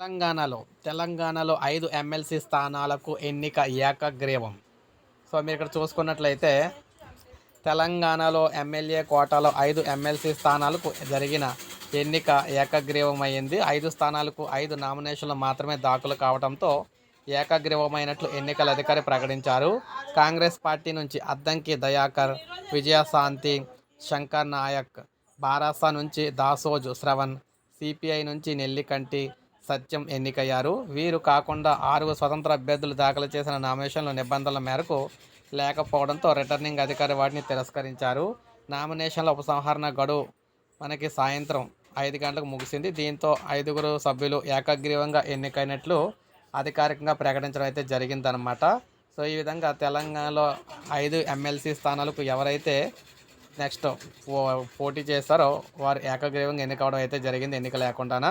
తెలంగాణలో తెలంగాణలో ఐదు ఎమ్మెల్సీ స్థానాలకు ఎన్నిక ఏకగ్రీవం. సో మీరు ఇక్కడ చూసుకున్నట్లయితే తెలంగాణలో ఎమ్మెల్యే కోటాలో ఐదు ఎమ్మెల్సీ స్థానాలకు జరిగిన ఎన్నిక ఏకగ్రీవమైంది. ఐదు స్థానాలకు ఐదు నామినేషన్లు మాత్రమే దాఖలు కావడంతో ఏకగ్రీవమైనట్లు ఎన్నికల అధికారి ప్రకటించారు. కాంగ్రెస్ పార్టీ నుంచి అద్దంకి దయాకర్ విజయశాంతి శంకర్ నాయక్ బారాసా నుంచి దాసోజు శ్రవణ్ సిపిఐ నుంచి నెల్లికంటి సత్యం ఎన్నికయ్యారు. వీరు కాకుండా ఆరుగురు స్వతంత్ర అభ్యర్థులు దాఖలు చేసిన నామినేషన్ల నిబంధనల మేరకు లేకపోవడంతో రిటర్నింగ్ అధికారి వాటిని తిరస్కరించారు. నామినేషన్ల ఉపసంహరణ గడువు మనకి సాయంత్రం ఐదు గంటలకు ముగిసింది. దీంతో ఐదుగురు సభ్యులు ఏకగ్రీవంగా ఎన్నికైనట్లు అధికారికంగా ప్రకటించడం అయితే జరిగిందనమాట సో ఈ విధంగా తెలంగాణలో ఐదు ఎమ్మెల్సీ స్థానాలకు ఎవరైతే నెక్స్ట్ పోటీ చేస్తారో వారు ఏకగ్రీవంగా ఎన్నికవడం అయితే జరిగింది. ఎన్నిక లేకుండానా